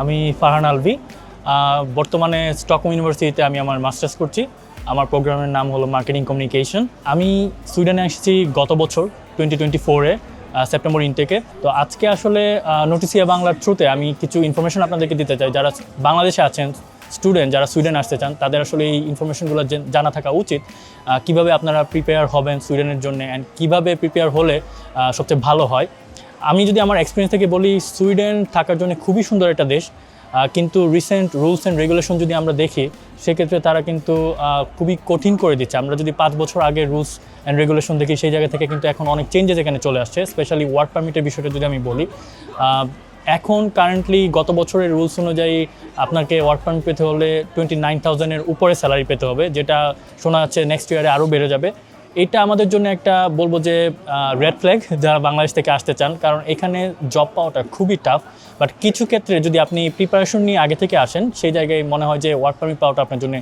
আমি ফারহান আলভি। বর্তমানে স্টকহোম ইউনিভার্সিটিতে আমি আমার মাস্টার্স করছি। আমার প্রোগ্রামের নাম হলো মার্কেটিং কমিউনিকেশন। আমি সুইডেনে এসেছি গত বছর টোয়েন্টি টোয়েন্টি ফোরে সেপ্টেম্বর ইনটেকে তো আজকে আসলে নোটিসিয়া বাংলার থ্রুতে আমি কিছু ইনফরমেশন আপনাদেরকে দিতে চাই। যারা বাংলাদেশে আছেন স্টুডেন্ট যারা সুইডেন আসতে চান, তাদের আসলে এই ইনফরমেশনগুলো জানা থাকা উচিত কীভাবে আপনারা প্রিপেয়ার হবেন সুইডেনের জন্য অ্যান্ড কীভাবে প্রিপেয়ার হলে সবচেয়ে ভালো হয়। আমি যদি আমার এক্সপিরিয়েন্স থেকে বলি সুইডেন থাকার জন্য খুবই সুন্দর একটা দেশ কিন্তু রিসেন্ট রুলস অ্যান্ড রেগুলেশন যদি আমরা দেখি, সেক্ষেত্রে তারা কিন্তু খুবই কঠিন করে দিচ্ছে। আমরা যদি পাঁচ বছর আগে রুলস অ্যান্ড রেগুলেশন দেখি, সেই জায়গা থেকে কিন্তু এখন অনেক চেঞ্জেস এখানে চলে আসছে স্পেশালি ওয়ার্ক পারমিটের বিষয়টা যদি আমি বলি এখন কারেন্টলি গত বছরের রুলস অনুযায়ী আপনাকে ওয়ার্ক পারমিট পেতে হলে টোয়েন্টি নাইন থাউজেন্ডের উপরে স্যালারি পেতে হবে, যেটা শোনা যাচ্ছে নেক্সট ইয়ারে আরও বেড়ে যাবে। এটা আমাদের জন্য একটা বলব যে রেড ফ্ল্যাগ যারা বাংলাদেশ থেকে আসতে চান, কারণ এখানে জব পাওয়াটা খুবই টাফ বাট কিছু ক্ষেত্রে যদি আপনি প্রিপারেশন নিয়ে আগে থেকে আসেন, সেই জায়গায় মনে হয় যে ওয়ার্ক পারমিট পাওয়াটা আপনার জন্য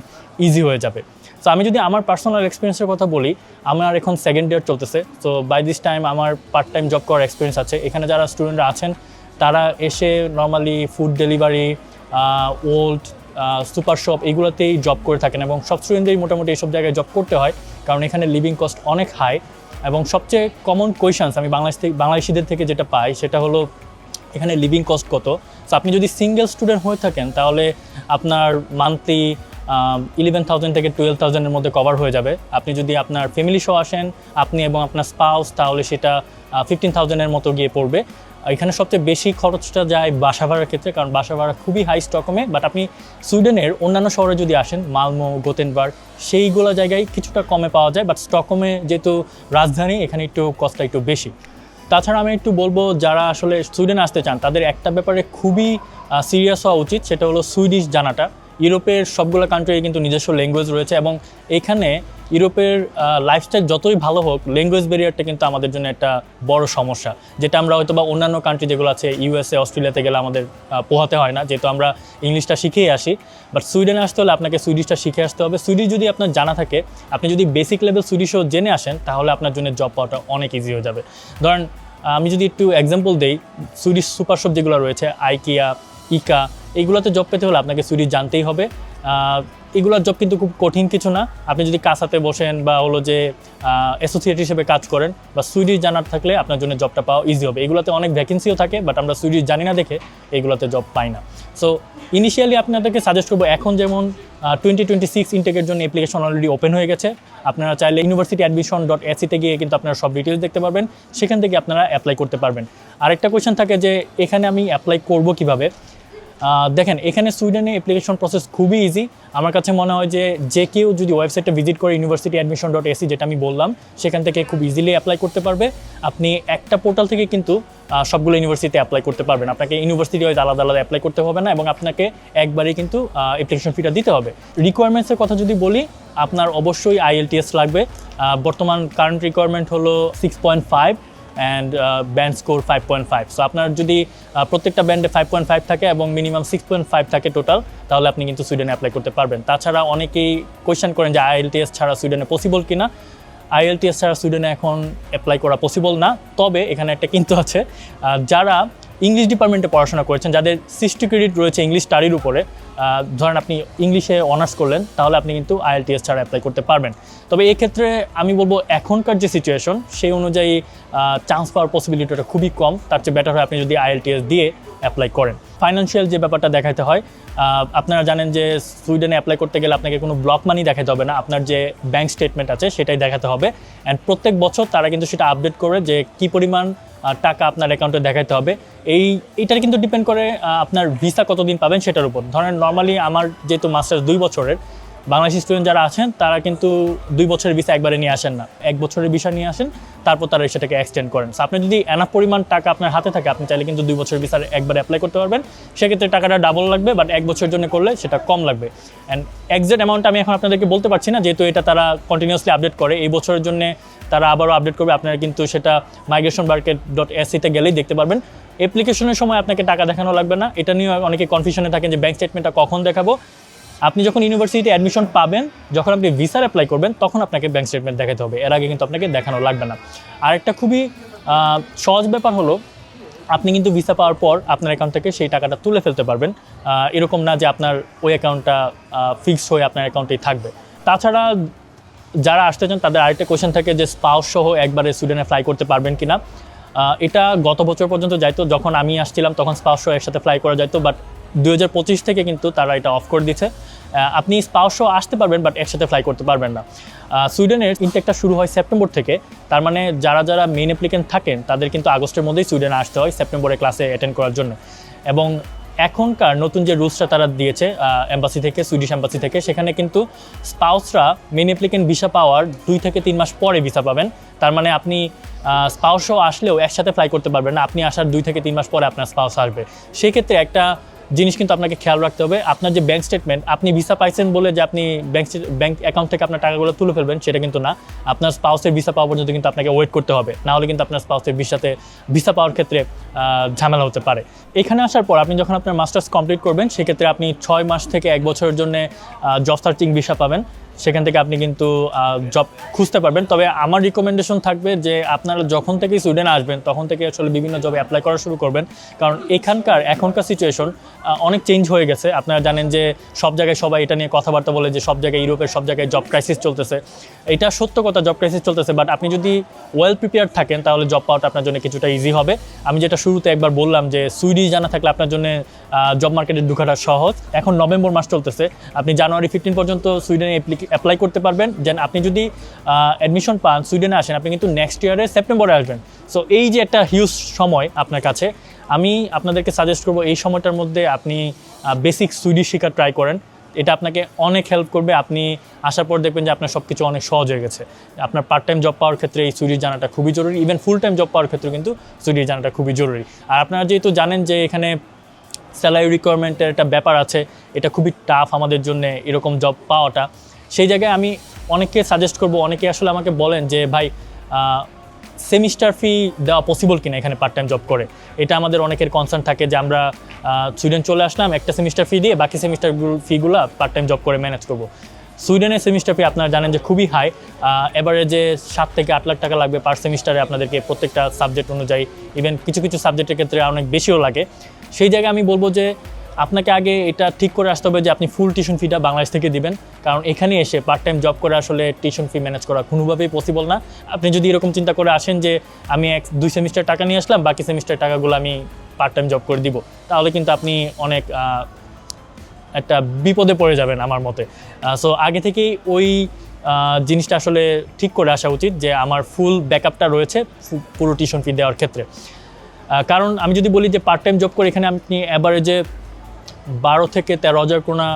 ইজি হয়ে যাবে। সো আমি যদি আমার পার্সোনাল এক্সপিরিয়েন্সের কথা বলি, আমার এখন সেকেন্ড ইয়ার চলতেছে। তো বাই দিস টাইম আমার পার্ট টাইম জব করার এক্সপিরিয়েন্স আছে। এখানে যারা স্টুডেন্টরা আছেন তারা এসে normally food delivery old super shop এগুলোতেই job করে থাকেন এবং সব স্টুডেন্টদেরই মোটামুটি এইসব জায়গায় জব করতে হয় কারণ এখানে লিভিং কস্ট অনেক হাই এবং সবচেয়ে কমন কোয়েশনস আমি বাংলাদেশ থেকে, বাংলাদেশিদের থেকে যেটা পাই সেটা হলো এখানে লিভিং কস্ট কত? সো আপনি যদি সিঙ্গেল স্টুডেন্ট হয়ে থাকেন তাহলে আপনার মান্থলি ইলেভেন থাউজেন্ড থেকে টুয়েলভ থাউজেন্ডের মধ্যে কভার হয়ে যাবে। আপনি যদি আপনার ফ্যামিলি সহ আসেন, আপনি এবং আপনার স্পাউস তাহলে সেটা ফিফটিন থাউজেন্ডের মতো গিয়ে পড়বে। এখানে সবচেয়ে বেশি খরচটা যায় বাসা ভাড়ার ক্ষেত্রে, কারণ বাসা ভাড়া খুবই হাই স্টকমে বাট আপনি সুইডেনের অন্যান্য শহরে যদি আসেন, মালমো গোতেনবার্গ সেইগুলো জায়গায় কিছুটা কমে পাওয়া যায় বাট স্টকমে যেহেতু রাজধানী, এখানে একটু কস্টটা একটু বেশি। তাছাড়া আমি একটু বলব, যারা আসলে সুইডেন আসতে চান, তাদের একটা ব্যাপারে খুবই সিরিয়াস হওয়া উচিত, সেটা হলো সুইডিশ জানাটা। ইউরোপের সবগুলো কান্ট্রির কিন্তু নিজস্ব ল্যাঙ্গুয়েজ রয়েছে এবং এখানে ইউরোপের লাইফস্টাইল যতই ভালো হোক ল্যাঙ্গুয়েজ ব্যারিয়ারটা কিন্তু আমাদের জন্য একটা বড় সমস্যা। যেটা আমরা হয়তো বা অন্যান্য কান্ট্রি যেগুলো আছে ইউএসএ অস্ট্রেলিয়াতে গেলে আমাদের পোহাতে হয় না, যেহেতু আমরা ইংলিশটা শিখেই আসি। বাট সুইডেনে আসতে হলে আপনাকে সুইডিশটা শিখে আসতে হবে। সুইডিশ যদি আপনার জানা থাকে, আপনি যদি বেসিক লেভেল সুইডিশও জেনে আসেন, তাহলে আপনার জন্য জব পাওয়াটা অনেক ইজি হয়ে যাবে। ধরেন আমি যদি একটু এক্সাম্পল দেই সুইডিশ সুপার শপ যেগুলো রয়েছে আইকিয়া ইকা এইগুলোতে জব পেতে হলে আপনাকে সুইডিশ জানতেই হবে। এগুলোর জব কিন্তু খুব কঠিন কিছু না। আপনি যদি কাসাতে বসেন বা হলো যে অ্যাসোসিয়েট হিসেবে কাজ করেন বা সুইডিশ জানার থাকলে আপনার জন্য জবটা পাওয়া ইজি হবে। এগুলোতে অনেক ভ্যাকেন্সিও থাকে বাট আমরা সুইডিশ জানি না দেখে এগুলোতে জব পাই না। সো ইনিশিয়ালি আপনাদেরকে সাজেস্ট করব, এখন যেমন টোয়েন্টি টোয়েন্টি সিক্স ইনটেকের জন্য অ্যাপ্লিকেশন অলরেডি ওপেন হয়ে গেছে। আপনারা চাইলে ইউনিভার্সিটি অ্যাডমিশন ডট এসিতে গিয়ে কিন্তু আপনারা সব ডিটেলস দেখতে পারবেন। সেখান থেকে আপনারা অ্যাপ্লাই করতে পারবেন। আরেকটা কোয়েশ্চেন থাকে যে, এখানে আমি অ্যাপ্লাই করব কীভাবে? দেখেন, এখানে সুইডেনে অ্যাপ্লিকেশন প্রসেস খুবই ইজি আমার কাছে মনে হয় যে যে কেউ যদি ওয়েবসাইটটা ভিজিট করে ইউনিভার্সিটি অ্যাডমিশন ডট এসি যেটা আমি বললাম, সেখান থেকে খুব ইজিলি অ্যাপ্লাই করতে পারবে। আপনি একটা পোর্টাল থেকে কিন্তু সবগুলো ইউনিভার্সিটি অ্যাপ্লাই করতে পারবেন। আপনাকে ইউনিভার্সিটি ওয়াইজ আলাদা আলাদা অ্যাপ্লাই করতে হবে না এবং আপনাকে একবারেই কিন্তু অ্যাপ্লিকেশন ফিটা দিতে হবে। রিকোয়ারমেন্টসের কথা যদি বলি, আপনার অবশ্যই আইএলটিএস লাগবে। বর্তমান কারেন্ট রিকোয়ারমেন্ট হলো six point five and band score five point five so আপনার যদি প্রত্যেকটা ব্যান্ডে ফাইভ পয়েন্ট ফাইভ থাকে এবং মিনিমাম সিক্স পয়েন্ট ফাইভ থাকে টোটাল তাহলে আপনি কিন্তু সুইডেনে অ্যাপ্লাই করতে পারবেন। তাছাড়া অনেকেই কোয়েশ্চেন করেন যে আইএলটিএস ছাড়া সুইডেনে পসিবল কিনা? আইএলটিএস ছাড়া সুইডেনে এখন অ্যাপ্লাই করা পসিবল না। তবে এখানে একটা কিন্তু আছে যারা ইংলিশ ডিপার্টমেন্টে পড়াশোনা করেছেন, যাদের সিক্সটি ক্রেডিট রয়েছে ইংলিশ স্টাডির উপরে ধরেন আপনি ইংলিশে অনার্স করলেন, তাহলে আপনি কিন্তু আইএলটিএস ছাড়া অ্যাপ্লাই করতে পারবেন। তবে এই ক্ষেত্রে আমি বলব, এখনকার যে সিচুয়েশন সেই অনুযায়ী চান্স পাওয়ার পসিবিলিটিটা খুবই কম, তার চেয়ে বেটার হয় আপনি যদি আইএলটিএস দিয়ে অ্যাপ্লাই করেন। ফাইন্যান্সিয়াল যে ব্যাপারটা দেখাতে হয় আপনারা জানেন যে সুইডেনে অ্যাপ্লাই করতে গেলে আপনাকে কোনো ব্লক মানি দেখাতে হবে না, আপনার যে ব্যাংক স্টেটমেন্ট আছে, সেটাই দেখাতে হবে। অ্যান্ড প্রত্যেক বছর তারা কিন্তু সেটা আপডেট করে যে কী পরিমাণ টাকা আপনার অ্যাকাউন্টে দেখাতে হবে। এই, এইটার কিন্তু ডিপেন্ড করে আপনার ভিসা কতদিন পাবেন সেটার উপর। ধরেন নর্মালি আমার যেহেতু মাস্টার্স দুই বছরের বাংলাদেশি স্টুডেন্ট যারা আছেন, তারা কিন্তু দুই বছরের ভিসা একবারে নিয়ে আসেন না। এক বছরের ভিসা নিয়ে আসেন, তারপর তারা সেটাকে এক্সটেন্ড করেন। আপনি যদি এনাফ পরিমাণ টাকা আপনার হাতে থাকে, আপনি চাইলে কিন্তু দুই বছরের ভিসার একবার অ্যাপ্লাই করতে পারবেন। সেক্ষেত্রে টাকাটা ডাবল লাগবে বাট এক বছরের জন্য করলে সেটা কম লাগবে। অ্যান্ড এক্সাক্ট অ্যামাউন্ট আমি এখন আপনাদেরকে বলতে পারছি না, যেহেতু এটা তারা কন্টিনিউয়াসলি আপডেট করে। এই বছরের জন্য তারা আবারও আপডেট করবে। আপনারা কিন্তু সেটা মাইগ্রেশন মার্কেট ডট এসিতে গেলেই দেখতে পারবেন। অ্যাপ্লিকেশনের সময় আপনাকে টাকা দেখানো লাগবে না। এটা নিয়ে অনেকে কনফিউশনে থাকেন যে ব্যাংক স্টেটমেন্টটা কখন দেখাবো। আপনি যখন ইউনিভার্সিটিতে অ্যাডমিশন পাবেন যখন আপনি ভিসার অ্যাপ্লাই করবেন তখন আপনাকে ব্যাংক স্টেটমেন্ট দেখাতে হবে। এর আগে কিন্তু আপনাকে দেখানো লাগবে না। আরেকটা খুবই সহজ ব্যাপার হলো আপনি কিন্তু ভিসা পাওয়ার পর আপনার অ্যাকাউন্ট থেকে সেই টাকাটা তুলে ফেলতে পারবেন। এরকম না যে আপনার ওই অ্যাকাউন্টটা ফিক্সড হয়ে আপনার অ্যাকাউন্টেই থাকবে। তাছাড়া যারা আসতে চান তাদের আরেকটা কোয়েশ্চেন থাকে যে স্পাউস সহ একবারে সুইডেনে ফ্লাই করতে পারবেন কিনা? আহ, এটা গত বছর পর্যন্ত যাইতো। যখন আমি আসছিলাম তখন স্পাউস সহ একসাথে ফ্লাই করা যাইতো। বাট দুই হাজার পঁচিশ থেকে কিন্তু তারা এটা অফ করে দিচ্ছে আপনি স্পাউসও আসতে পারবেন বাট একসাথে ফ্লাই করতে পারবেন না। সুইডেনের ইনটেকটা শুরু হয় সেপ্টেম্বর থেকে। তার মানে যারা যারা মেইন অ্যাপ্লিকেন্ট থাকেন, তাদের কিন্তু আগস্টের মধ্যেই সুইডেনে আসতে হয় সেপ্টেম্বরে ক্লাসে অ্যাটেন্ড করার জন্য। এবং এখনকার নতুন যে রুলসটা তারা দিয়েছে এম্বাসি থেকে সুইডিশ অ্যাম্বাসি থেকে, সেখানে কিন্তু স্পাউসরা মেন অ্যাপ্লিকেন্ট ভিসা পাওয়ার দুই থেকে তিন মাস পরে ভিসা পাবেন। তার মানে আপনি স্পাউসও আসলেও একসাথে ফ্লাই করতে পারবেন না। আপনি আসার দুই থেকে তিন মাস পরে আপনার স্পাউস আসবে। সেক্ষেত্রে একটা জিনিস কিন্তু আপনাকে খেয়াল রাখতে হবে। আপনার যে ব্যাংক স্টেটমেন্ট আপনি ভিসা পাইছেন বলে যে আপনি ব্যাংক ব্যাংক অ্যাকাউন্ট থেকে আপনার টাকাগুলো তুলে ফেলবেন, সেটা কিন্তু না। আপনার স্পাউসের ভিসা পাওয়া পর্যন্ত কিন্তু আপনাকে ওয়েট করতে হবে। নাহলে কিন্তু আপনার স্পাউসের ভিসাতে ভিসা পাওয়ার ক্ষেত্রে ঝামেলা হতে পারে। এখানে আসার পর আপনি যখন আপনার মাস্টার্স কমপ্লিট করবেন, সেক্ষেত্রে আপনি ছয় মাস থেকে এক বছরের জন্য জব সার্চিং ভিসা পাবেন। সেখান থেকে আপনি কিন্তু জব খুঁজতে পারবেন। তবে আমার রিকমেন্ডেশন থাকবে যে আপনারা যখন থেকে সুইডেনে আসবেন, তখন থেকে আসলে বিভিন্ন জবে অ্যাপ্লাই করা শুরু করবেন। কারণ এখানকার, এখনকার সিচুয়েশন অনেক চেঞ্জ হয়ে গেছে। আপনারা জানেন যে সব জায়গায় সবাই এটা নিয়ে কথাবার্তা বলে যে সব জায়গায় ইউরোপের সব জায়গায় জব ক্রাইসিস চলতেছে। এটা সত্য কথা জব ক্রাইসিস চলতেছে। বাট আপনি যদি ওয়েল প্রিপেয়ার থাকেন, তাহলে জব পাওয়াটা আপনার জন্য কিছুটা ইজি হবে। আমি যেটা শুরুতে একবার বললাম যে সুইডিশ জানা থাকলে আপনার জন্য জব মার্কেটে ঢুকাটা সহজ। এখন নভেম্বর মাস চলতেছে। আপনি জানুয়ারি ফিফটিন পর্যন্ত সুইডেনে অ্যাপ্লাই করতে পারবেন। দেন আপনি যদি অ্যাডমিশন পান, সুইডেনে আসেন, আপনি কিন্তু নেক্সট ইয়ারে সেপ্টেম্বরে আসবেন। সো এই যে একটা হিউজ সময় আপনার কাছে, আমি আপনাদেরকে সাজেস্ট করব, এই সময়টার মধ্যে আপনি বেসিক সুইডিশ শেখা ট্রাই করেন। এটা আপনাকে অনেক হেল্প করবে। আপনি আসার পর দেখবেন যে আপনার সব কিছু অনেক সহজ হয়ে গেছে। আপনার পার্ট টাইম জব পাওয়ার ক্ষেত্রে এই সুইডিশ জানাটা খুবই জরুরি। ইভেন ফুল টাইম জব পাওয়ার ক্ষেত্রে কিন্তু সুইডিশ জানাটা খুবই জরুরি। আর আপনারা যেহেতু জানেন যে এখানে স্যালারি রিকোয়ারমেন্টের একটা ব্যাপার আছে, এটা খুবই টাফ আমাদের জন্য এরকম জব পাওয়াটা। সেই জায়গায় আমি অনেককে সাজেস্ট করব, অনেকে আসলে আমাকে বলেন যে, ভাই সেমিস্টার ফি দেওয়া পসিবল কিনা এখানে পার্ট টাইম জব করে? এটা আমাদের অনেকের কনসার্ন থাকে যে, আমরা সুইডেন চলে আসলাম, একটা সেমিস্টার ফি দিয়ে বাকি সেমিস্টার ফিগুলো পার্ট টাইম জব করে ম্যানেজ করব। সুইডেনের সেমিস্টার ফি আপনারা জানেন যে খুবই হাই এবারে যে সাত থেকে আট লাখ টাকা লাগবে পার সেমিস্টারে আপনাদেরকে প্রত্যেকটা সাবজেক্ট অনুযায়ী ইভেন কিছু কিছু সাবজেক্টের ক্ষেত্রে অনেক বেশিও লাগে। সেই জায়গায় আমি বলব যে আপনাকে আগে এটা ঠিক করে আসতে হবে যে আপনি ফুল টিউশন ফিটা বাংলাদেশ থেকে দিবেন। কারণ এখানে এসে পার্ট টাইম জব করে আসলে টিউশন ফি ম্যানেজ করা কোনোভাবেই পসিবল না। আপনি যদি এরকম চিন্তা করে আসেন যে আমি এক, দুই সেমিস্টার টাকা নিয়ে আসলাম, বাকি সেমিস্টার টাকাগুলো আমি পার্ট টাইম জব করে দিব, তাহলে কিন্তু আপনি অনেক একটা বিপদে পড়ে যাবেন আমার মতে। সো আগে থেকেই ওই জিনিসটা আসলে ঠিক করে আসা উচিত যে আমার ফুল ব্যাকআপটা রয়েছে পুরো টিউশন ফি দেওয়ার ক্ষেত্রে। কারণ আমি যদি বলি যে পার্ট টাইম জব করে এখানে আপনি অ্যাভারেজে বারো থেকে তেরো হাজার কোনা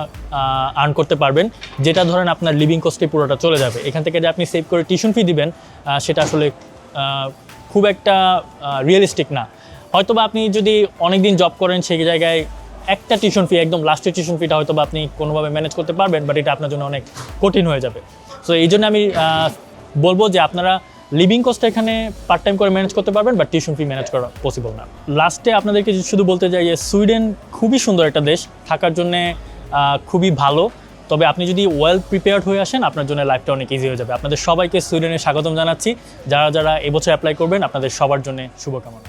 আর্ন করতে পারবেন, যেটা ধরেন আপনার লিভিং কস্টে পুরোটা চলে যাবে। এখান থেকে যে আপনি সেভ করে টিউশন ফি দিবেন সেটা আসলে খুব একটা রিয়েলিস্টিক না। হয়তোবা আপনি যদি অনেক দিন জব করেন, সেই জায়গায় একটা টিউশন ফি একদম লাস্টের টিউশন ফিটা হয়তো বা আপনি কোনোভাবে ম্যানেজ করতে পারবেন বাট এটা আপনার জন্য অনেক কঠিন হয়ে যাবে। সো এই জন্য আমি বলব যে আপনারা লিভিং কস্টটা এখানে পার্ট টাইম করে ম্যানেজ করতে পারবেন বা টিউশন ফি ম্যানেজ করা পসিবল না। লাস্টে আপনাদেরকে শুধু বলতে চাই যে সুইডেন খুবই সুন্দর একটা দেশ, থাকার জন্যে খুবই ভালো। তবে আপনি যদি ওয়েল প্রিপেয়ার্ড হয়ে আসেন, আপনার জন্য লাইফটা অনেক ইজি হয়ে যাবে। আপনাদের সবাইকে সুইডেনে স্বাগতম জানাচ্ছি। যারা যারা এবছর অ্যাপ্লাই করবেন, আপনাদের সবার জন্য শুভকামনা।